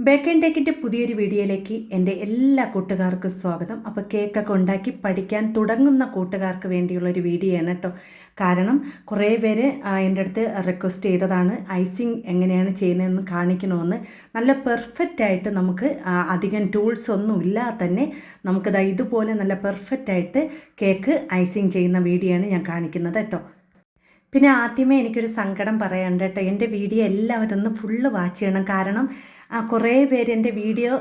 Bake and ടേക്കിന്റെ പുതിയൊരു വീഡിയോയിലേക്ക് എന്റെ എല്ലാ കൂട്ടുകാർക്കും സ്വാഗതം. അപ്പോൾ കേക്കൊക്കെ ഉണ്ടാക്കി പഠിക്കാൻ തുടങ്ങുന്ന കൂട്ടുകാർക്ക് വേണ്ടിയുള്ളൊരു വീഡിയോ ആണ് കേട്ടോ. കാരണം കുറേ പേര് എന്റെ അടുത്ത് റിക്വസ്റ്റ് ചെയ്തതാണ് ഐസിങ് എങ്ങനെയാണ് ചെയ്യുന്നതെന്ന് കാണിക്കണമെന്ന്. നല്ല പെർഫെക്റ്റ് ആയിട്ട് നമുക്ക് അധികം ടൂൾസ് ഒന്നും ഇല്ലാതെ തന്നെ നമുക്കിതാ ഇതുപോലെ നല്ല പെർഫെക്റ്റ് ആയിട്ട് കേക്ക് ഐസിങ് ചെയ്യുന്ന വീഡിയോ ആണ് ഞാൻ കാണിക്കുന്നത് കേട്ടോ. പിന്നെ ആദ്യമേ എനിക്കൊരു സങ്കടം പറയാനുണ്ട് കേട്ടോ. എന്റെ വീഡിയോ എല്ലാവരും ഒന്ന് ഫുള്ള് വാച്ച് ചെയ്യണം. കാരണം കുറേ പേര് എന്റെ വീഡിയോ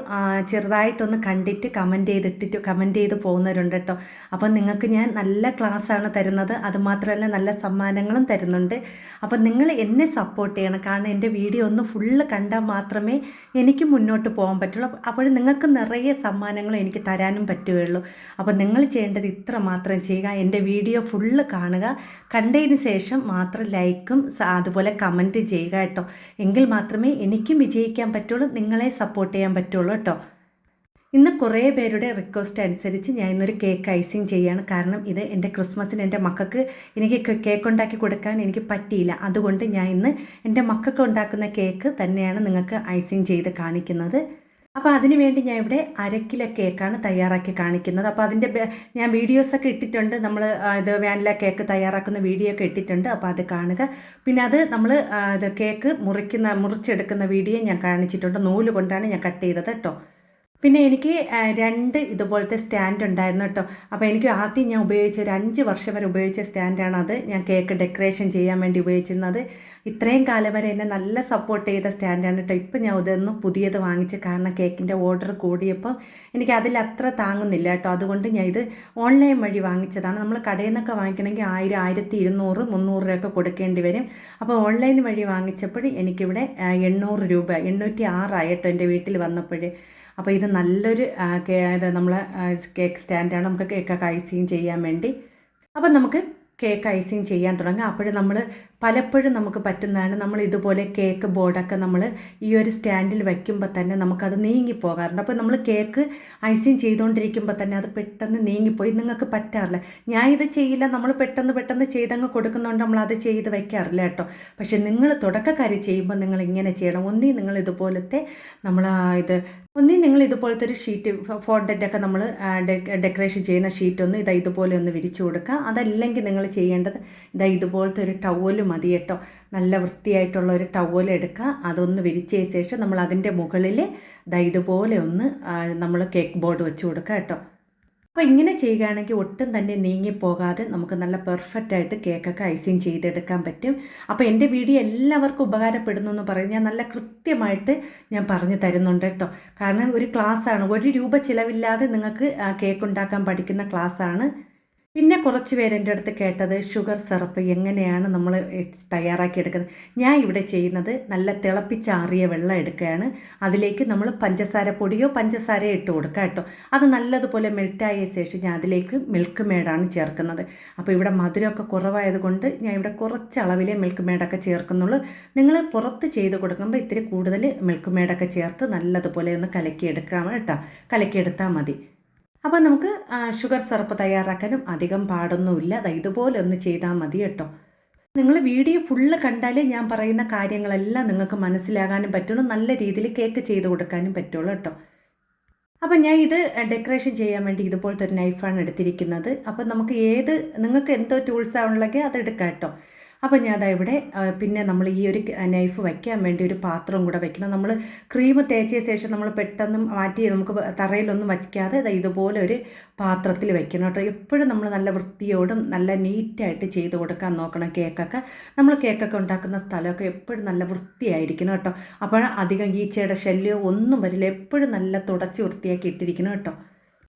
ചെറുതായിട്ടൊന്ന് കണ്ടിട്ട് കമന്റ് ചെയ്തിട്ടിട്ട് കമന്റ് ചെയ്ത് പോകുന്നവരുണ്ട് കേട്ടോ. അപ്പം നിങ്ങൾക്ക് ഞാൻ നല്ല ക്ലാസ്സാണ് തരുന്നത്. അതുമാത്രമല്ല നല്ല സമ്മാനങ്ങളും തരുന്നുണ്ട്. അപ്പം നിങ്ങൾ എന്നെ സപ്പോർട്ട് ചെയ്യണം. കാരണം എന്റെ വീഡിയോ ഒന്ന് ഫുള്ള് കണ്ടാൽ മാത്രമേ എനിക്ക് മുന്നോട്ട് പോകാൻ പറ്റുള്ളൂ. അപ്പോൾ നിങ്ങൾക്ക് നിറയെ സമ്മാനങ്ങൾ എനിക്ക് തരാനും പറ്റുകയുള്ളൂ. അപ്പോൾ നിങ്ങൾ ചെയ്യേണ്ടത് ഇത്ര മാത്രം ചെയ്യുക. എന്റെ വീഡിയോ ഫുള്ള് കാണുക. കണ്ടതിന് ശേഷം മാത്രം ലൈക്കും അതുപോലെ കമന്റ് ചെയ്യുക കേട്ടോ. എങ്കിൽ മാത്രമേ എനിക്കും വിജയിക്കാൻ പറ്റുള്ളൂ. നിങ്ങളെ സപ്പോർട്ട് ചെയ്യാൻ പറ്റുള്ളൂ കേട്ടോ ഇന്ന് കുറേ പേരുടെ റിക്വസ്റ്റ് അനുസരിച്ച് ഞാൻ ഇന്നൊരു കേക്ക് ഐസിങ് ചെയ്യാണ്. കാരണം ഇത് എന്റെ ക്രിസ്മസിന് എന്റെ മക്കൾക്ക് എനിക്ക് കേക്ക് ഉണ്ടാക്കി കൊടുക്കാൻ എനിക്ക് പറ്റിയില്ല. അതുകൊണ്ട് ഞാൻ ഇന്ന് എന്റെ മക്കൾക്ക് ഉണ്ടാക്കുന്ന കേക്ക് തന്നെയാണ് നിങ്ങൾക്ക് ഐസിങ് ചെയ്ത് കാണിക്കുന്നത്. അപ്പോൾ അതിന് വേണ്ടി ഞാൻ ഇവിടെ അരക്കില കിലോ കേക്കാണ് തയ്യാറാക്കി കാണിക്കുന്നത്. അപ്പോൾ അതിന്റെ ഞാൻ വീഡിയോസൊക്കെ ഇട്ടിട്ടുണ്ട്. നമ്മൾ ഇത് വാനില കേക്ക് തയ്യാറാക്കുന്ന വീഡിയോ ഒക്കെ ഇട്ടിട്ടുണ്ട്. അപ്പോൾ അത് കാണുക. പിന്നെ അത് നമ്മൾ ഇത് കേക്ക് മുറിക്കുന്ന മുറിച്ചെടുക്കുന്ന വീഡിയോ ഞാൻ കാണിച്ചിട്ടുണ്ട്. നൂൽ കൊണ്ടാണ് ഞാൻ കട്ട് ചെയ്തത് കേട്ടോ. പിന്നെ എനിക്ക് രണ്ട് ഇതുപോലത്തെ സ്റ്റാൻഡ് ഉണ്ടായിരുന്നു കേട്ടോ. അപ്പോൾ എനിക്ക് ആദ്യം ഞാൻ ഉപയോഗിച്ച ഒരു അഞ്ച് വർഷം വരെ ഉപയോഗിച്ച സ്റ്റാൻഡാണ് അത്. ഞാൻ കേക്ക് ഡെക്കറേഷൻ ചെയ്യാൻ വേണ്ടി ഉപയോഗിച്ചിരുന്നത്. ഇത്രയും കാലം വരെ എന്നെ നല്ല സപ്പോർട്ട് ചെയ്ത സ്റ്റാൻഡാണ് കേട്ടോ. ഇപ്പം ഞാൻ ഇതൊന്ന് പുതിയത് വാങ്ങിച്ച് കാരണം കേക്കിന്റെ ഓർഡർ കൂടിയപ്പോൾ എനിക്ക് അതിൽ അത്ര താങ്ങുന്നില്ല കേട്ടോ. അതുകൊണ്ട് ഞാൻ ഇത് ഓൺലൈൻ വഴി വാങ്ങിച്ചതാണ്. നമ്മൾ കടയിൽ നിന്നൊക്കെ വാങ്ങിക്കണമെങ്കിൽ ആയിരം ആയിരത്തി ഇരുന്നൂറ് മുന്നൂറ് രൂപയൊക്കെ കൊടുക്കേണ്ടി വരും. അപ്പോൾ ഓൺലൈൻ വഴി വാങ്ങിച്ചപ്പോൾ എനിക്കിവിടെ എണ്ണൂറ് രൂപ എണ്ണൂറ്റി ആറായി കേട്ടോ എന്റെ വീട്ടിൽ വന്നപ്പോൾ. അപ്പോൾ ഇത് നല്ലൊരു നമ്മളെ കേക്ക് സ്റ്റാൻഡാണ് നമുക്ക് കേക്കൊക്കെ ഐസിങ് ചെയ്യാൻ വേണ്ടി. അപ്പം നമുക്ക് കേക്ക് ഐസിങ് ചെയ്യാൻ തുടങ്ങാം. അപ്പോഴും നമ്മൾ പലപ്പോഴും നമുക്ക് പറ്റുന്നതാണ് നമ്മൾ ഇതുപോലെ കേക്ക് ബോർഡൊക്കെ നമ്മൾ ഈ ഒരു സ്റ്റാൻഡിൽ വയ്ക്കുമ്പോൾ തന്നെ നമുക്കത് നീങ്ങി പോകാറുണ്ട്. അപ്പോൾ നമ്മൾ കേക്ക് ഐസിങ് ചെയ്തുകൊണ്ടിരിക്കുമ്പോൾ തന്നെ അത് പെട്ടെന്ന് നീങ്ങിപ്പോയി. നിങ്ങൾക്ക് പറ്റാറില്ല. ഞാൻ ഇത് ചെയ്യില്ല നമ്മൾ പെട്ടെന്ന് പെട്ടെന്ന് ചെയ്തങ്ങ് കൊടുക്കുന്നതുകൊണ്ട് നമ്മൾ അത് ചെയ്ത് വയ്ക്കാറില്ല കേട്ടോ. പക്ഷേ നിങ്ങൾ തുടക്കക്കാരി ചെയ്യുമ്പോൾ നിങ്ങൾ ഇങ്ങനെ ചെയ്യണം. ഒന്നീ നിങ്ങൾ ഇതുപോലത്തെ നമ്മൾ ഇത് ഒന്നീ നിങ്ങൾ ഇതുപോലത്തെ ഒരു ഷീറ്റ് ഫോണ്ടന്റ് ഒക്കെ നമ്മൾ ഡെക്കറേഷൻ ചെയ്യുന്ന ഷീറ്റ് ഒന്ന് ഇതാ ഇതുപോലെ ഒന്ന് വിരിച്ചു കൊടുക്കുക. അതല്ലെങ്കിൽ നിങ്ങൾ ചെയ്യേണ്ടത് ഇതാ ഇതുപോലത്തെ ഒരു ടവൽ മതി കേട്ടോ. നല്ല വൃത്തിയായിട്ടുള്ള ഒരു ടവൽ എടുക്കുക. അതൊന്ന് വിരിച്ചതിന് ശേഷം നമ്മൾ അതിന്റെ മുകളിൽ ദാ ഇതുപോലെ ഒന്ന് നമ്മൾ കേക്ക് ബോർഡ് വെച്ച് കൊടുക്കുക കേട്ടോ. അപ്പോൾ ഇങ്ങനെ ചെയ്യുകയാണെങ്കിൽ ഒട്ടും തന്നെ നീങ്ങിപ്പോകാതെ നമുക്ക് നല്ല പെർഫെക്റ്റ് ആയിട്ട് കേക്കൊക്കെ ഐസിങ് ചെയ്തെടുക്കാൻ പറ്റും. അപ്പോൾ എന്റെ വീഡിയോ എല്ലാവർക്കും ഉപകാരപ്പെടുന്നു എന്ന് പറയും ഞാൻ നല്ല കൃത്യമായിട്ട് ഞാൻ പറഞ്ഞു തരുന്നുണ്ട് കേട്ടോ. കാരണം ഒരു ക്ലാസ്സാണ് ഒരു രൂപ ചിലവില്ലാതെ നിങ്ങൾക്ക് കേക്ക് ഉണ്ടാക്കാൻ പഠിക്കുന്ന ക്ലാസ്സാണ് പിന്നെ കുറച്ച് പേര് എന്റെ അടുത്ത് കേട്ടത് ഷുഗർ സിറപ്പ് എങ്ങനെയാണ് നമ്മൾ തയ്യാറാക്കി എടുക്കുന്നത് ഞാൻ ഇവിടെ ചെയ്യുന്നത് നല്ല തിളപ്പിച്ചാറിയ വെള്ളം എടുക്കുകയാണ്. അതിലേക്ക് നമ്മൾ പഞ്ചസാര പൊടിയോ പഞ്ചസാരയോ ഇട്ട് കൊടുക്കുക കേട്ടോ. അത് നല്ലതുപോലെ മെൽറ്റായ ശേഷം ഞാൻ അതിലേക്ക് മിൽക്ക് മേഡാണ് ചേർക്കുന്നത്. അപ്പോൾ ഇവിടെ മധുരമൊക്കെ കുറവായതുകൊണ്ട് ഞാൻ ഇവിടെ കുറച്ച് അളവിലെ മിൽക്ക് മേഡൊക്കെ ചേർക്കുന്നുള്ളൂ. നിങ്ങൾ പുറത്ത് ചെയ്ത് കൊടുക്കുമ്പോൾ ഇത്തിരി കൂടുതൽ മിൽക്ക് മേഡൊക്കെ ചേർത്ത് നല്ലതുപോലെ ഒന്ന് കലക്കിയെടുക്കാം കേട്ടോ. കലക്കിയെടുത്താൽ മതി. അപ്പോൾ നമുക്ക് ഷുഗർ സിറപ്പ് തയ്യാറാക്കാനും അധികം പാടൊന്നുമില്ല. അത് ഇതുപോലെ ഒന്ന് ചെയ്താൽ മതി കേട്ടോ. നിങ്ങൾ വീഡിയോ ഫുള്ള് കണ്ടാലേ ഞാൻ പറയുന്ന കാര്യങ്ങളെല്ലാം നിങ്ങൾക്ക് മനസ്സിലാകാനും പറ്റുള്ളൂ. നല്ല രീതിയിൽ കേക്ക് ചെയ്ത് കൊടുക്കാനും പറ്റുള്ളൂ കേട്ടോ. അപ്പം ഞാൻ ഇത് ഡെക്കറേഷൻ ചെയ്യാൻ വേണ്ടി ഇതുപോലത്തെ ഒരു നൈഫാണ് എടുത്തിരിക്കുന്നത്. അപ്പം നമുക്ക് ഏത് നിങ്ങൾക്ക് എന്തോ ടൂൾസ് ഉള്ളെങ്കിൽ അത് എടുക്കാം കേട്ടോ. അപ്പം ഞാൻ അതാ ഇവിടെ പിന്നെ നമ്മൾ ഈ ഒരു നൈഫ് വയ്ക്കാൻ വേണ്ടി ഒരു പാത്രം കൂടെ വയ്ക്കണം നമ്മൾ ക്രീം തേച്ച ശേഷം നമ്മൾ പെട്ടെന്ന് മാറ്റി നമുക്ക് തറയിലൊന്നും വയ്ക്കാതെ ഇതുപോലെ ഒരു പാത്രത്തിൽ വെക്കണം കേട്ടോ. എപ്പോഴും നമ്മൾ നല്ല വൃത്തിയോടും നല്ല നീറ്റായിട്ട് ചെയ്ത് കൊടുക്കാൻ നോക്കണം കേക്കൊക്കെ. നമ്മൾ കേക്കൊക്കെ ഉണ്ടാക്കുന്ന സ്ഥലമൊക്കെ എപ്പോഴും നല്ല വൃത്തിയായിരിക്കണം കേട്ടോ. അപ്പോൾ അധികം ഈച്ചയുടെ ശല്യം ഒന്നും വരില്ല. എപ്പോഴും നല്ല തുടച്ച് വൃത്തിയാക്കി ഇട്ടിരിക്കണം കേട്ടോ.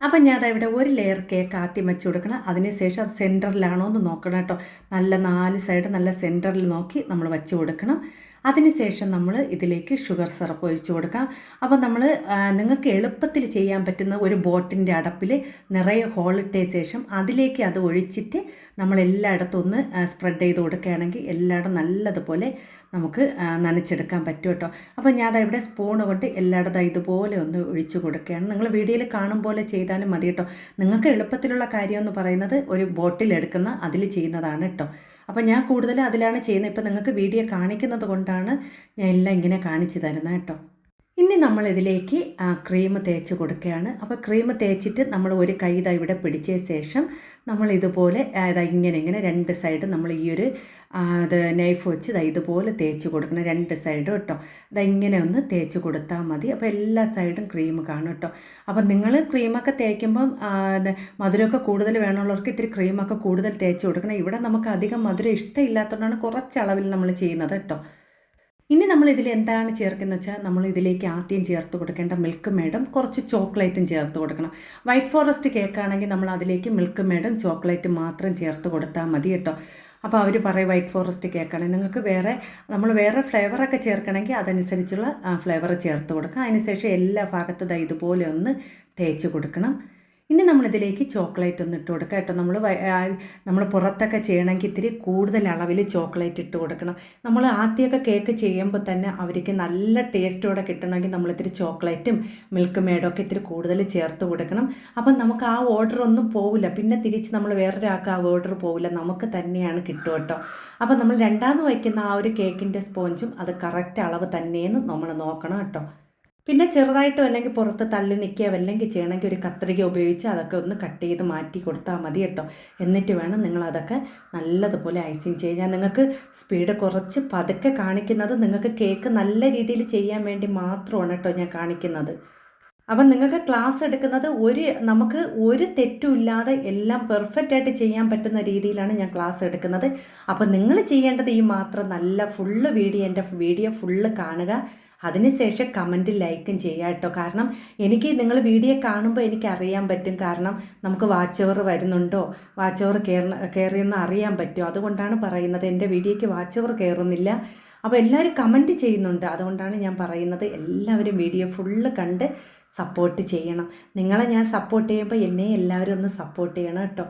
അപ്പം ഞാൻ ഇവിടെ ഒരു ലെയർ കേക്ക് ആദ്യം വെച്ച് കൊടുക്കണം. അതിനുശേഷം അത് സെന്ററിലാണോ എന്ന് നോക്കണം കേട്ടോ. നല്ല നാല് സൈഡ് നല്ല സെന്ററിൽ നോക്കി നമ്മൾ വെച്ച് കൊടുക്കണം. അതിനുശേഷം നമ്മൾ ഇതിലേക്ക് ഷുഗർ സിറപ്പ് ഒഴിച്ചു കൊടുക്കാം. അപ്പോൾ നമ്മൾ നിങ്ങൾക്ക് എളുപ്പത്തിൽ ചെയ്യാൻ പറ്റുന്ന ഒരു ബോട്ടിന്റെ അടപ്പിൽ നിറയെ ഹോളിട്ട ശേഷം അതിലേക്ക് അത് ഒഴിച്ചിട്ട് നമ്മൾ എല്ലായിടത്തും ഒന്ന് സ്പ്രെഡ് ചെയ്ത് കൊടുക്കുകയാണെങ്കിൽ എല്ലായിടം നല്ലതുപോലെ നമുക്ക് നനച്ചെടുക്കാൻ പറ്റും കേട്ടോ. അപ്പോൾ ഞാൻ ഇവിടെ സ്പൂൺ കൊണ്ട് എല്ലായിടത്തും ഇതുപോലെ ഒന്ന് ഒഴിച്ചു കൊടുക്കുകയാണ്. നിങ്ങൾ വീഡിയോയിൽ കാണും പോലെ ചെയ്താലും മതി കേട്ടോ. നിങ്ങൾക്ക് എളുപ്പത്തിലുള്ള കാര്യം എന്ന് പറയുന്നത് ഒരു ബോട്ടിൽ എടുക്കുന്ന അതിൽ ചെയ്യുന്നതാണ് കേട്ടോ. അപ്പോൾ ഞാൻ കൂടുതൽ അതിലാണ് ചെയ്യുന്നത്. ഇപ്പോൾ നിങ്ങൾക്ക് വീഡിയോ കാണിക്കുന്നത് കൊണ്ടാണ് ഞാൻ എല്ലാം ഇങ്ങനെ കാണിച്ചു തരുന്നത് കേട്ടോ. ഇനി നമ്മൾ ഇതിലേക്ക് ക്രീം തേച്ച് കൊടുക്കുകയാണ്. അപ്പോൾ ക്രീം തേച്ചിട്ട് നമ്മൾ ഒരു കൈ ഇതാ ഇവിടെ പിടിച്ച ശേഷം നമ്മൾ ഇതുപോലെ ഇതാ ഇങ്ങനെ ഇങ്ങനെ രണ്ട് സൈഡ് നമ്മൾ ഈ ഒരു അത് നൈഫ് വെച്ച് ഇതാ ഇതുപോലെ തേച്ച് കൊടുക്കണം. രണ്ട് സൈഡും കേട്ടോ ഇതാ ഇങ്ങനെ ഒന്ന് തേച്ച് കൊടുത്താൽ മതി. അപ്പോൾ എല്ലാ സൈഡും ക്രീം കാണും കേട്ടോ അപ്പോൾ നിങ്ങൾ ക്രീമൊക്കെ തേക്കുമ്പം മധുരമൊക്കെ കൂടുതൽ വേണമുള്ളവർക്ക് ഇത്തിരി ക്രീമൊക്കെ കൂടുതൽ തേച്ച് കൊടുക്കണം. ഇവിടെ നമുക്ക് അധികം മധുരം ഇഷ്ടമില്ലാത്തതുകൊണ്ടാണ് കുറച്ച് അളവിൽ നമ്മൾ ചെയ്യുന്നത് കേട്ടോ ഇനി നമ്മൾ ഇതിൽ എന്താണ് ചേർക്കുന്നത് വെച്ചാൽ നമ്മൾ ഇതിലേക്ക് ആദ്യം ചേർത്ത് കൊടുക്കേണ്ട മിൽക്ക് മേഡും കുറച്ച് ചോക്ലേറ്റും ചേർത്ത് കൊടുക്കണം. വൈറ്റ് ഫോറസ്റ്റ് കേക്ക് ആണെങ്കിൽ നമ്മൾ അതിലേക്ക് മിൽക്ക് മേഡും ചോക്ലേറ്റും മാത്രം ചേർത്ത് കൊടുത്താൽ മതി കേട്ടോ. അപ്പോൾ അവർ പറയും വൈറ്റ് ഫോറസ്റ്റ് കേക്കാണെങ്കിൽ നിങ്ങൾക്ക് വേറെ നമ്മൾ വേറെ ഫ്ലേവറൊക്കെ ചേർക്കണമെങ്കിൽ അതനുസരിച്ചുള്ള ഫ്ലേവർ ചേർത്ത് കൊടുക്കാം. അതിനുശേഷം എല്ലാ ഭാഗത്തും ഇതുപോലെ ഒന്ന് തേച്ച് കൊടുക്കണം. ഇനി നമ്മളിതിലേക്ക് ചോക്ലേറ്റ് ഒന്ന് ഇട്ട് കൊടുക്കുക കേട്ടോ. നമ്മൾ നമ്മൾ പുറത്തൊക്കെ ചെയ്യണമെങ്കിൽ ഇത്തിരി കൂടുതൽ അളവിൽ ചോക്ലേറ്റ് ഇട്ട് കൊടുക്കണം. നമ്മൾ ആദ്യമൊക്കെ കേക്ക് ചെയ്യുമ്പോൾ തന്നെ അവർക്ക് നല്ല ടേസ്റ്റോടെ കിട്ടണമെങ്കിൽ നമ്മളിത്തിരി ചോക്ലേറ്റും മിൽക്ക് മേഡും ഒക്കെ ഇത്തിരി കൂടുതൽ ചേർത്ത് കൊടുക്കണം. അപ്പം നമുക്ക് ആ ഓർഡർ ഒന്നും പോവില്ല. പിന്നെ തിരിച്ച് നമ്മൾ വേറൊരാൾക്ക് ആ ഓർഡർ പോവില്ല. നമുക്ക് തന്നെയാണ് കിട്ടുക കേട്ടോ. അപ്പം നമ്മൾ രണ്ടാമത് വയ്ക്കുന്ന ആ ഒരു കേക്കിന്റെ സ്പോഞ്ചും അത് കറക്റ്റ് അളവ് തന്നെയെന്ന് നമ്മൾ നോക്കണം കേട്ടോ. പിന്നെ ചെറുതായിട്ട് അല്ലെങ്കിൽ പുറത്ത് തള്ളി നിൽക്കുക അല്ലെങ്കിൽ ചെയ്യണമെങ്കിൽ ഒരു കത്രിക ഉപയോഗിച്ച് അതൊക്കെ ഒന്ന് കട്ട് ചെയ്ത് മാറ്റി കൊടുത്താൽ മതി കേട്ടോ. എന്നിട്ട് വേണം നിങ്ങൾ അതൊക്കെ നല്ലതുപോലെ ഐസിങ് ചെയ്യാൻ. നിങ്ങൾക്ക് സ്പീഡ് കുറച്ച് പതുക്കെ കാണിക്കുന്നത് നിങ്ങൾക്ക് കേക്ക് നല്ല രീതിയിൽ ചെയ്യാൻ വേണ്ടി മാത്രമാണ് കേട്ടോ ഞാൻ കാണിക്കുന്നത്. അപ്പം നിങ്ങൾക്ക് ക്ലാസ് എടുക്കുന്നത് ഒരു നമുക്ക് ഒരു തെറ്റും ഇല്ലാതെ എല്ലാം പെർഫെക്റ്റ് ആയിട്ട് ചെയ്യാൻ പറ്റുന്ന രീതിയിലാണ് ഞാൻ ക്ലാസ് എടുക്കുന്നത്. അപ്പം നിങ്ങൾ ചെയ്യേണ്ടത് ഈ മാത്രം നല്ല ഫുള്ള് വീഡിയോ എന്റെ വീഡിയോ ഫുള്ള് കാണുക. അതിനുശേഷം കമന്റ് ലൈക്കും ചെയ്യുക കേട്ടോ. കാരണം എനിക്ക് നിങ്ങൾ വീഡിയോ കാണുമ്പോൾ എനിക്ക് അറിയാൻ പറ്റും. കാരണം നമുക്ക് വാച്ച് ഓവർ വരുന്നുണ്ടോ? വാച്ച് ഓവർ കയറിയെന്ന് അറിയാൻ പറ്റും. അതുകൊണ്ടാണ് പറയുന്നത് എന്റെ വീഡിയോയ്ക്ക് വാച്ച് ഓവർ കയറുന്നില്ല അപ്പോൾ എല്ലാവരും കമന്റ് ചെയ്യുന്നുണ്ട്. അതുകൊണ്ടാണ് ഞാൻ പറയുന്നത് എല്ലാവരും വീഡിയോ ഫുള്ള് കണ്ട് സപ്പോർട്ട് ചെയ്യണം. നിങ്ങളെ ഞാൻ സപ്പോർട്ട് ചെയ്യുമ്പോൾ എന്നെ എല്ലാവരും ഒന്ന് സപ്പോർട്ട് ചെയ്യണം കേട്ടോ.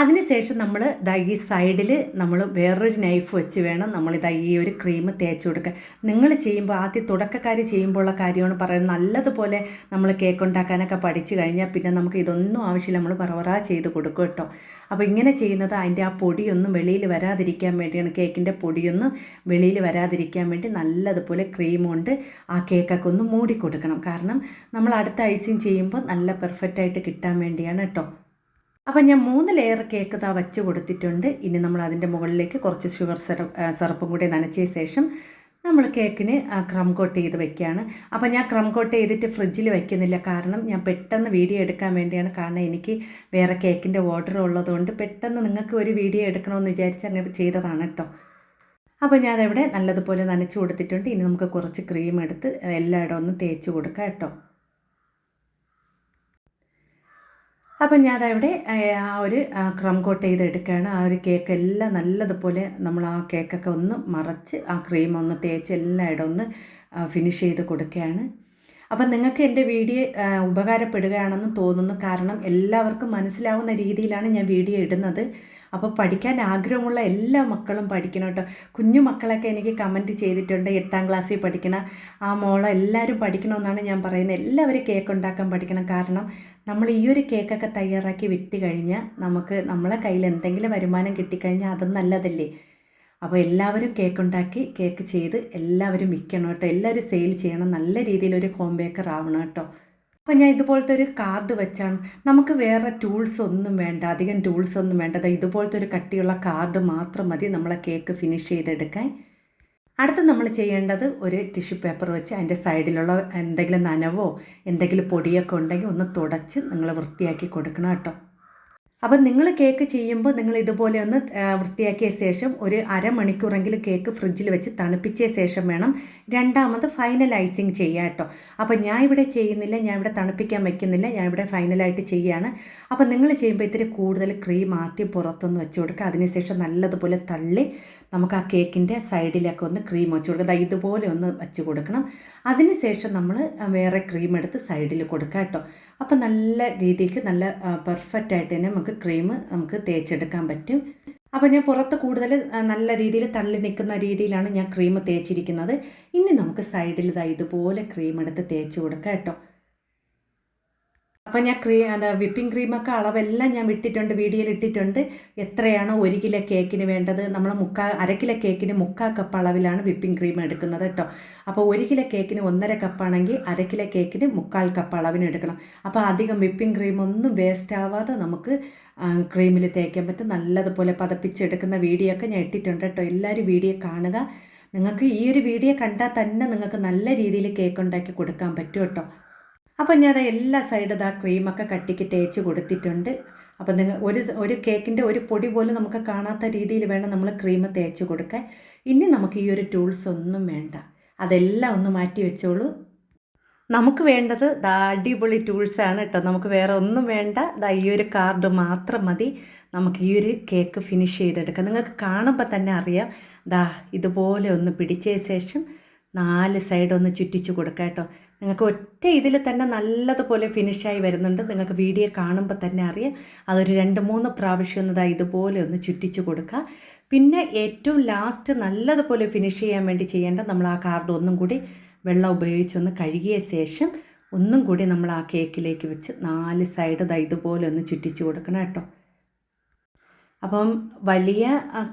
അതിനുശേഷം നമ്മൾ ദാ ഈ സൈഡിൽ നമ്മൾ വേറൊരു നൈഫ് വെച്ച് വേണം നമ്മൾ ഈ ഒരു ക്രീം തേച്ച് കൊടുക്കുക നിങ്ങൾ ചെയ്യുമ്പോൾ ആദ്യം തുടക്കക്കാർ ചെയ്യുമ്പോഴുള്ള കാര്യമാണ് പറയുന്നത്. നല്ലതുപോലെ നമ്മൾ കേക്ക് ഉണ്ടാക്കാനൊക്കെ പഠിച്ചു കഴിഞ്ഞാൽ പിന്നെ നമുക്ക് ഇതൊന്നും ആവശ്യമില്ല. നമ്മൾ പറവറ ചെയ്ത് കൊടുക്കും കേട്ടോ. അപ്പോൾ ഇങ്ങനെ ചെയ്യുന്നത് അതിന്റെ ആ പൊടിയൊന്നും വെളിയിൽ വരാതിരിക്കാൻ വേണ്ടിയാണ്. കേക്കിന്റെ പൊടിയൊന്നും വെളിയിൽ വരാതിരിക്കാൻ വേണ്ടി നല്ലതുപോലെ ക്രീം കൊണ്ട് ആ കേക്കൊക്കെ ഒന്ന് മൂടി കൊടുക്കണം. കാരണം നമ്മൾ അടുത്ത ഐസിങ് ചെയ്യുമ്പോൾ നല്ല പെർഫെക്റ്റായിട്ട് കിട്ടാൻ വേണ്ടിയാണ് കേട്ടോ. അപ്പം ഞാൻ മൂന്ന് ലെയർ കേക്ക് താ വച്ച് കൊടുത്തിട്ടുണ്ട്. ഇനി നമ്മൾ അതിന്റെ മുകളിലേക്ക് കുറച്ച് ഷുഗർ സിറപ്പ് സിറപ്പും കൂടി നനച്ചതിന് ശേഷം നമ്മൾ കേക്കിന് ക്രം കോട്ട് ചെയ്ത് വെക്കുകയാണ് അപ്പോൾ ഞാൻ ക്രം കോട്ട് ചെയ്തിട്ട് ഫ്രിഡ്ജിൽ വെക്കുന്നില്ല. കാരണം ഞാൻ പെട്ടെന്ന് വീഡിയോ എടുക്കാൻ വേണ്ടിയാണ്. കാരണം എനിക്ക് വേറെ കേക്കിന്റെ ഓർഡർ ഉള്ളതുകൊണ്ട് പെട്ടെന്ന് നിങ്ങൾക്ക് ഒരു വീഡിയോ എടുക്കണമെന്ന് വിചാരിച്ച് അങ്ങനെ ചെയ്തതാണ് കേട്ടോ അപ്പോൾ ഞാൻ അതവിടെ നല്ലതുപോലെ നനച്ച് കൊടുത്തിട്ടുണ്ട്. ഇനി നമുക്ക് കുറച്ച് ക്രീം എടുത്ത് എല്ലായിടം ഒന്ന് തേച്ച് കൊടുക്കാം കേട്ടോ അപ്പം ഞാൻ അതവിടെ ആ ഒരു ക്രം കോട്ട് ചെയ്ത് എടുക്കുകയാണ് ആ ഒരു കേക്ക് എല്ലാം നല്ലതുപോലെ നമ്മൾ ആ കേക്കൊക്കെ ഒന്ന് മറച്ച് ആ ക്രീം ഒന്ന് തേച്ച് എല്ലായിടം ഒന്ന് ഫിനിഷ് ചെയ്ത് കൊടുക്കുകയാണ്. അപ്പം നിങ്ങൾക്ക് എന്റെ വീഡിയോ ഉപകാരപ്പെടുകയാണെന്ന് തോന്നുന്നു. കാരണം എല്ലാവർക്കും മനസ്സിലാവുന്ന രീതിയിലാണ് ഞാൻ വീഡിയോ ഇടുന്നത്. അപ്പോൾ പഠിക്കാൻ ആഗ്രഹമുള്ള എല്ലാ മക്കളും പഠിക്കണം കേട്ടോ. കുഞ്ഞു മക്കളൊക്കെ എനിക്ക് കമന്റ് ചെയ്തിട്ടുണ്ട്. എട്ടാം ക്ലാസ്സിൽ പഠിക്കണ ആ മോളെ എല്ലാവരും പഠിക്കണമെന്നാണ് ഞാൻ പറയുന്നത്. എല്ലാവരും കേക്ക് ഉണ്ടാക്കാൻ പഠിക്കണം. കാരണം നമ്മൾ ഈ ഒരു കേക്കൊക്കെ തയ്യാറാക്കി വിറ്റ് കഴിഞ്ഞാൽ നമുക്ക് നമ്മളെ കയ്യിൽ എന്തെങ്കിലും വരുമാനം കിട്ടിക്കഴിഞ്ഞാൽ അതും നല്ലതല്ലേ? അപ്പോൾ എല്ലാവരും കേക്ക് ഉണ്ടാക്കി കേക്ക് ചെയ്ത് എല്ലാവരും വിൽക്കണം കേട്ടോ. എല്ലാവരും സെയിൽ ചെയ്യണം. നല്ല രീതിയിലൊരു ഹോം ബേക്കർ ആവണം കേട്ടോ. അപ്പോൾ ഞാൻ ഇതുപോലത്തെ ഒരു കാർഡ് വെച്ചാണ്. നമുക്ക് വേറെ ടൂൾസ് ഒന്നും വേണ്ട. അധികം ടൂൾസ് ഒന്നും വേണ്ട. ഇതുപോലത്തെ ഒരു കട്ടിയുള്ള കാർഡ് മാത്രം മതി നമ്മളെ കേക്ക് ഫിനിഷ് ചെയ്തെടുക്കാൻ. അടുത്ത് നമ്മൾ ചെയ്യേണ്ടത് ഒരു ടിഷ്യൂ പേപ്പർ വെച്ച് അതിന്റെ സൈഡിലുള്ള എന്തെങ്കിലും നനവോ എന്തെങ്കിലും പൊടിയൊക്കെ ഉണ്ടെങ്കിൽ ഒന്ന് തുടച്ച് നിങ്ങൾ വൃത്തിയാക്കി കൊടുക്കണം കേട്ടോ. അപ്പം നിങ്ങൾ കേക്ക് ചെയ്യുമ്പോൾ നിങ്ങൾ ഇതുപോലെ ഒന്ന് വൃത്തിയാക്കിയ ശേഷം ഒരു അരമണിക്കൂറെങ്കിലും കേക്ക് ഫ്രിഡ്ജിൽ വെച്ച് തണുപ്പിച്ച ശേഷം വേണം രണ്ടാമത് ഫൈനലൈസിങ് ചെയ്യുക കേട്ടോ. അപ്പോൾ ഞാൻ ഇവിടെ ചെയ്യുന്നില്ല ഞാൻ ഇവിടെ തണുപ്പിക്കാൻ വെക്കുന്നില്ല ഞാൻ ഇവിടെ ഫൈനലായിട്ട് ചെയ്യുകയാണ്. അപ്പോൾ നിങ്ങൾ ചെയ്യുമ്പോൾ ഇത്തിരി കൂടുതൽ ക്രീം ആദ്യം പുറത്തൊന്ന് വെച്ച് കൊടുക്കുക. അതിനുശേഷം നല്ലതുപോലെ തള്ളി നമുക്ക് ആ കേക്കിന്റെ സൈഡിലൊക്കെ ഒന്ന് ക്രീം വെച്ച് കൊടുക്കുക ഇതുപോലെ ഒന്ന് വെച്ച് കൊടുക്കണം. അതിനുശേഷം നമ്മൾ വേറെ ക്രീം എടുത്ത് സൈഡിൽ കൊടുക്കുക കേട്ടോ. അപ്പോൾ നല്ല രീതിക്ക് നല്ല പെർഫെക്റ്റ് ആയിട്ട് തന്നെ നമുക്ക് ക്രീം നമുക്ക് തേച്ചെടുക്കാൻ പറ്റും. അപ്പോൾ ഞാൻ പുറത്ത് കൂടുതൽ നല്ല രീതിയിൽ തള്ളി നിൽക്കുന്ന രീതിയിലാണ് ഞാൻ ക്രീം തേച്ചിരിക്കുന്നത്. ഇനി നമുക്ക് സൈഡിൽ ഇതാ ഇതുപോലെ ക്രീം എടുത്ത് തേച്ച് കൊടുക്കാം കേട്ടോ. അപ്പോൾ ഞാൻ ക്രീം എന്താ വിപ്പിംഗ് ക്രീമൊക്കെ അളവെല്ലാം ഞാൻ വിട്ടിട്ടുണ്ട് വീഡിയോയിൽ ഇട്ടിട്ടുണ്ട് എത്രയാണോ ഒരു കിലോ കേക്കിന് വേണ്ടത്. നമ്മൾ മുക്കാ അര കിലോ കേക്കിന് മുക്കാൽ കപ്പ് അളവിലാണ് വിപ്പിംഗ് ക്രീം എടുക്കുന്നത് കേട്ടോ അപ്പോൾ ഒരു കിലോ കേക്കിന് ഒന്നര കപ്പാണെങ്കിൽ അര കിലോ കേക്കിന് മുക്കാൽ കപ്പ് അളവിന് എടുക്കണം. അപ്പോൾ അധികം വിപ്പിംഗ് ക്രീം ഒന്നും വേസ്റ്റ് ആവാതെ നമുക്ക് ക്രീമിൽ തേക്കാൻ പറ്റും. നല്ലതുപോലെ പതപ്പിച്ചെടുക്കുന്ന വീഡിയോ ഒക്കെ ഞാൻ ഇട്ടിട്ടുണ്ട് കേട്ടോ എല്ലാവരും വീഡിയോ കാണുക. നിങ്ങൾക്ക് ഈ ഒരു വീഡിയോ കണ്ടാൽ തന്നെ നിങ്ങൾക്ക് നല്ല രീതിയിൽ കേക്ക് ഉണ്ടാക്കി കൊടുക്കാൻ പറ്റും കേട്ടോ അപ്പം ഞാൻ എല്ലാ സൈഡും ആ ക്രീമൊക്കെ കട്ടിക്ക് തേച്ച് കൊടുത്തിട്ടുണ്ട്. അപ്പോൾ നിങ്ങൾ ഒരു ഒരു കേക്കിന്റെ ഒരു പൊടി പോലും നമുക്ക് കാണാത്ത രീതിയിൽ വേണം നമ്മൾ ക്രീം തേച്ച് കൊടുക്കാൻ. ഇനി നമുക്ക് ഈ ഒരു ടൂൾസ് ഒന്നും വേണ്ട. അതെല്ലാം ഒന്ന് മാറ്റി വെച്ചോളൂ. നമുക്ക് വേണ്ടത് ദാ അടിപൊളി ടൂൾസാണ് കേട്ടോ. നമുക്ക് വേറെ ഒന്നും വേണ്ട. ദാ ഈ ഒരു കാർഡ് മാത്രം മതി. നമുക്ക് ഈ ഒരു കേക്ക് ഫിനിഷ് ചെയ്തെടുക്കാം. നിങ്ങൾക്ക് കാണുമ്പോൾ തന്നെ അറിയാം. ദാ ഇതുപോലെ ഒന്ന് പിടിച്ച ശേഷം നാല് സൈഡ് ഒന്ന് ചുറ്റിച്ച് കൊടുക്കാം കേട്ടോ. നിങ്ങൾക്ക് ഒറ്റ ഇതിൽ തന്നെ നല്ലതുപോലെ ഫിനിഷായി വരുന്നുണ്ട്. നിങ്ങൾക്ക് വീഡിയോ കാണുമ്പോൾ തന്നെ അറിയാം. അതൊരു രണ്ട് മൂന്ന് പ്രാവശ്യം ഒന്നതാ ഇതുപോലെ ഒന്ന് ചുറ്റിച്ചു കൊടുക്കുക. പിന്നെ ഏറ്റവും ലാസ്റ്റ് നല്ലതുപോലെ ഫിനിഷ് ചെയ്യാൻ വേണ്ടി ചെയ്യേണ്ട നമ്മൾ ആ കാർഡ് ഒന്നും കൂടി വെള്ളം ഉപയോഗിച്ചൊന്ന് കഴുകിയ ശേഷം ഒന്നും കൂടി നമ്മൾ ആ കേക്കിലേക്ക് വെച്ച് നാല് സൈഡ് ഇതുപോലെ ഒന്ന് ചുറ്റിച്ചു കൊടുക്കണം കേട്ടോ. അപ്പം വലിയ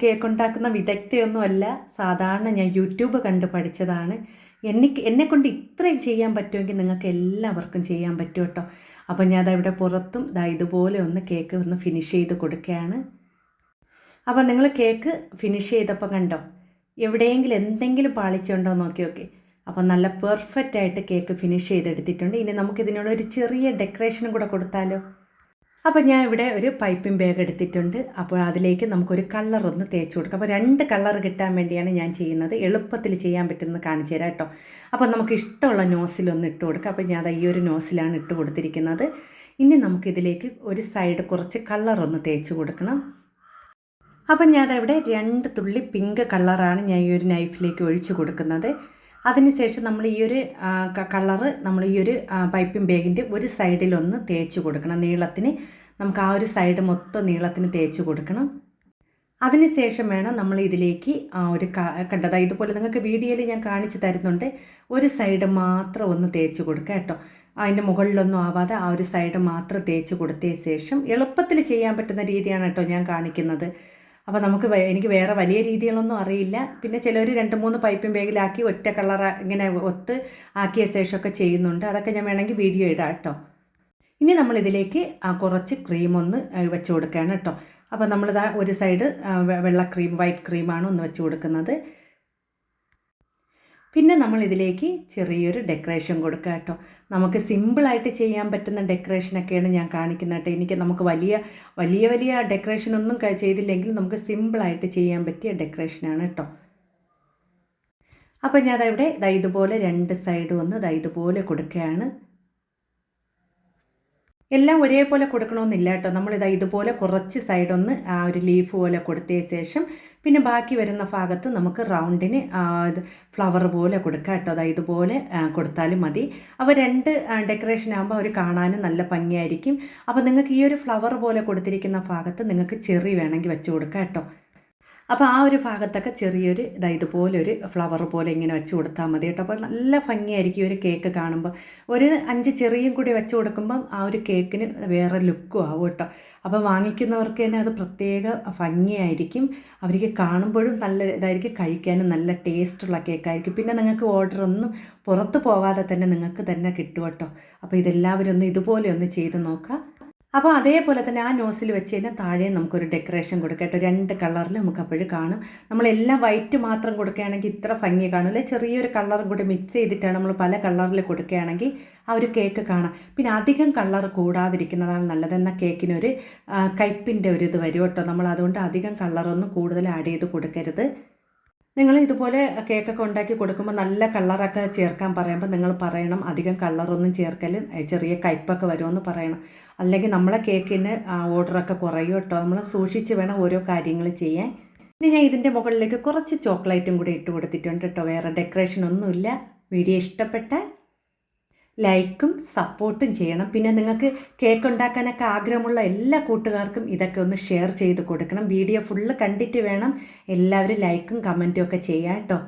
കേക്ക് ഉണ്ടാക്കുന്ന വിദഗ്ധയൊന്നുമല്ല. സാധാരണ ഞാൻ യൂട്യൂബ് കണ്ട് പഠിച്ചതാണ്. എനിക്ക് എന്നെക്കൊണ്ട് ഇത്രയും ചെയ്യാൻ പറ്റുമെങ്കിൽ നിങ്ങൾക്ക് എല്ലാവർക്കും ചെയ്യാൻ പറ്റും കേട്ടോ. അപ്പോൾ ഞാൻ ഇവിടെ പുറത്തും ഇതാ ഇതുപോലെ ഒന്ന് കേക്ക് ഒന്ന് ഫിനിഷ് ചെയ്ത് കൊടുക്കുകയാണ്. അപ്പോൾ നിങ്ങൾ കേക്ക് ഫിനിഷ് ചെയ്തപ്പോൾ കണ്ടോ? എവിടെയെങ്കിലും എന്തെങ്കിലും പാളിച്ചുണ്ടോ നോക്കി നോക്കി. അപ്പോൾ നല്ല പെർഫെക്റ്റ് ആയിട്ട് കേക്ക് ഫിനിഷ് ചെയ്തെടുത്തിട്ടുണ്ട്. ഇനി നമുക്കിതിനുള്ള ഒരു ചെറിയ ഡെക്കറേഷനും കൂടെ കൊടുത്താലോ? അപ്പോൾ ഞാൻ ഇവിടെ ഒരു പൈപ്പിംഗ് ബാഗ് എടുത്തിട്ടുണ്ട്. അപ്പോൾ അതിലേക്ക് നമുക്കൊരു കളർ ഒന്ന് തേച്ച് കൊടുക്കാം. അപ്പോൾ രണ്ട് കളർ കിട്ടാൻ വേണ്ടിയാണ് ഞാൻ ചെയ്യുന്നത്. എളുപ്പത്തിൽ ചെയ്യാൻ പറ്റുന്നത് കാണിച്ചു തരാം കേട്ടോ. അപ്പോൾ നമുക്ക് ഇഷ്ടമുള്ള നോസിലൊന്ന് ഇട്ട് കൊടുക്കാം. അപ്പോൾ ഞാൻ ഈ ഒരു നോസിലാണ് ഇട്ട് കൊടുത്തിരിക്കുന്നത്. ഇനി നമുക്കിതിലേക്ക് ഒരു സൈഡ് കുറച്ച് കളർ ഒന്ന് തേച്ച് കൊടുക്കണം. അപ്പം ഞാനവിടെ രണ്ട് തുള്ളി പിങ്ക് കളറാണ് ഞാൻ ഈ ഒരു നൈഫിലേക്ക് ഒഴിച്ചു കൊടുക്കുന്നത്. അതിനുശേഷം നമ്മൾ ഈ ഒരു കളറ് നമ്മൾ ഈ ഒരു പൈപ്പിംഗ് ബാഗിന്റെ ഒരു സൈഡിലൊന്ന് തേച്ച് കൊടുക്കണം. നീളത്തിന് നമുക്ക് ആ ഒരു സൈഡ് മൊത്തം നീളത്തിന് തേച്ച് കൊടുക്കണം. അതിനുശേഷം വേണം നമ്മൾ ഇതിലേക്ക് ആ ഒരു കണ്ടത് ഇതുപോലെ നിങ്ങൾക്ക് വീഡിയോയിൽ ഞാൻ കാണിച്ചു തരുന്നുണ്ട്. ഒരു സൈഡ് മാത്രം ഒന്ന് തേച്ച് കൊടുക്കുക കേട്ടോ. അതിന്റെ മുകളിലൊന്നും ആവാതെ ആ ഒരു സൈഡ് മാത്രം തേച്ച് കൊടുത്തതിന് ശേഷം എളുപ്പത്തിൽ ചെയ്യാൻ പറ്റുന്ന രീതിയാണ് കേട്ടോ ഞാൻ കാണിക്കുന്നത്. അപ്പോൾ നമുക്ക് എനിക്ക് വേറെ വലിയ രീതികളൊന്നും അറിയില്ല. പിന്നെ ചിലർ രണ്ട് മൂന്ന് പൈപ്പും ബാഗിലാക്കി ഒറ്റ കളർ ഇങ്ങനെ ഒത്ത് ആക്കിയ ശേഷമൊക്കെ ചെയ്യുന്നുണ്ട്. അതൊക്കെ ഞാൻ വേണമെങ്കിൽ വീഡിയോ ഇടാം കേട്ടോ. ഇനി നമ്മളിതിലേക്ക് കുറച്ച് ക്രീം ഒന്ന് വെച്ച് കൊടുക്കുകയാണ് കേട്ടോ. അപ്പോൾ നമ്മളിതാ ഒരു സൈഡ് വെള്ള ക്രീം വൈറ്റ് ക്രീമാണ് ഒന്ന് വെച്ച് കൊടുക്കുന്നത്. പിന്നെ നമ്മൾ ഇതിലേക്ക് ചെറിയൊരു ഡെക്കറേഷൻ കൊടുക്കുക കേട്ടോ. നമുക്ക് സിമ്പിളായിട്ട് ചെയ്യാൻ പറ്റുന്ന ഡെക്കറേഷനൊക്കെയാണ് ഞാൻ കാണിക്കുന്നത് കേട്ടോ. എനിക്ക് നമുക്ക് വലിയ വലിയ വലിയ ഡെക്കറേഷനൊന്നും ചെയ്തില്ലെങ്കിൽ നമുക്ക് സിമ്പിളായിട്ട് ചെയ്യാൻ പറ്റിയ ഡെക്കറേഷനാണ് കേട്ടോ. അപ്പോൾ ഞാൻ ഇവിടെ ഇതുപോലെ രണ്ട് സൈഡും ഒന്ന് ഇതുപോലെ കൊടുക്കുകയാണ്. എല്ലാം ഒരേപോലെ കൊടുക്കണമെന്നില്ല കേട്ടോ. നമ്മളിതാ ഇതുപോലെ കുറച്ച് സൈഡൊന്ന് ആ ഒരു ലീഫ് പോലെ കൊടുത്തതിന് ശേഷം പിന്നെ ബാക്കി വരുന്ന ഭാഗത്ത് നമുക്ക് റൗണ്ടിന് ഫ്ലവർ പോലെ കൊടുക്കാം കേട്ടോ. അതായത് ഇതുപോലെ കൊടുത്താലും മതി. അപ്പോൾ രണ്ട് ഡെക്കറേഷൻ ആകുമ്പോൾ അവർ കാണാനും നല്ല ഭംഗിയായിരിക്കും. അപ്പോൾ നിങ്ങൾക്ക് ഈ ഒരു ഫ്ലവർ പോലെ കൊടുത്തിരിക്കുന്ന ഭാഗത്ത് നിങ്ങൾക്ക് ചെറി വേണമെങ്കിൽ വെച്ച് കൊടുക്കാം കേട്ടോ. അപ്പോൾ ആ ഒരു ഭാഗത്തൊക്കെ ചെറിയൊരു ഇതാ ഇതുപോലെ ഒരു ഫ്ലവർ പോലെ ഇങ്ങനെ വെച്ച് കൊടുത്താൽ മതി കേട്ടോ. അപ്പോൾ നല്ല ഭംഗിയായിരിക്കും ഒരു കേക്ക് കാണുമ്പോൾ ഒരു അഞ്ച് ചെറിയും കൂടി വെച്ച് കൊടുക്കുമ്പം ആ ഒരു കേക്കിന് വേറെ ലുക്കും ആവും കേട്ടോ. അപ്പോൾ വാങ്ങിക്കുന്നവർക്ക് തന്നെ അത് പ്രത്യേക ഭംഗിയായിരിക്കും. അവർക്ക് കാണുമ്പോഴും നല്ല ഇതായിരിക്കും കഴിക്കാനും നല്ല ടേസ്റ്റുള്ള കേക്കായിരിക്കും പിന്നെ നിങ്ങൾക്ക് ഓർഡർ ഒന്നും പുറത്ത് പോവാതെ തന്നെ നിങ്ങൾക്ക് തന്നെ കിട്ടും കേട്ടോ. അപ്പോൾ ഇതെല്ലാവരും ഒന്ന് ഇതുപോലെ ഒന്ന് ചെയ്ത് നോക്കാം. അപ്പോൾ അതേപോലെ തന്നെ ആ നോസിൽ വെച്ച് കഴിഞ്ഞാൽ താഴെ നമുക്കൊരു ഡെക്കറേഷൻ കൊടുക്കട്ടോ രണ്ട് കളറിൽ നമുക്ക് അപ്പോഴും കാണും. നമ്മളെല്ലാം വൈറ്റ് മാത്രം കൊടുക്കുകയാണെങ്കിൽ ഇത്ര ഭംഗി കാണില്ല ചെറിയൊരു കളറും കൂടി മിക്സ് ചെയ്തിട്ടാണ് നമ്മൾ പല കളറിൽ കൊടുക്കുകയാണെങ്കിൽ ആ ഒരു കേക്ക് കാണാം. പിന്നെ അധികം കളർ കൂടാതിരിക്കുന്നതാണ് നല്ലത്. എന്നാൽ കേക്കിനൊരു കയ്പിന്റെ ഒരു ഇത് വരും കേട്ടോ. നമ്മൾ അതുകൊണ്ട് അധികം കളറൊന്നും കൂടുതൽ ആഡ് ചെയ്ത് കൊടുക്കരുത്. നിങ്ങൾ ഇതുപോലെ കേക്കൊക്കെ ഉണ്ടാക്കി കൊടുക്കുമ്പോൾ നല്ല കളറൊക്കെ ചേർക്കാൻ പറയുമ്പോൾ നിങ്ങൾ പറയണം അധികം കളറൊന്നും ചേർക്കൽ ചെറിയ കയ്പൊക്കെ വരുമെന്ന് പറയണം. അല്ലെങ്കിൽ നമ്മളെ കേക്കിന് ഓർഡറൊക്കെ കുറയും കേട്ടോ. നമ്മൾ സൂക്ഷിച്ച് വേണം ഓരോ കാര്യങ്ങൾ ചെയ്യാൻ. ഇനി ഞാൻ ഇതിന്റെ മുകളിലേക്ക് കുറച്ച് ചോക്ലേറ്റും കൂടി ഇട്ട് കൊടുത്തിട്ടുണ്ട് കേട്ടോ. വേറെ ഡെക്കറേഷൻ ഒന്നുമില്ല വീഡിയോ ഇഷ്ടപ്പെട്ടാൽ ലൈക്കും സപ്പോർട്ടും ചെയ്യണം. പിന്നെ നിങ്ങൾക്ക് കേക്ക് ഉണ്ടാക്കാനൊക്കെ ആഗ്രഹമുള്ള എല്ലാ കൂട്ടുകാർക്കും ഇതൊക്കെ ഒന്ന് ഷെയർ ചെയ്ത് കൊടുക്കണം. വീഡിയോ ഫുള്ള് കണ്ടിട്ട് വേണം എല്ലാവരും ലൈക്കും കമന്റും ഒക്കെ ചെയ്യാം കേട്ടോ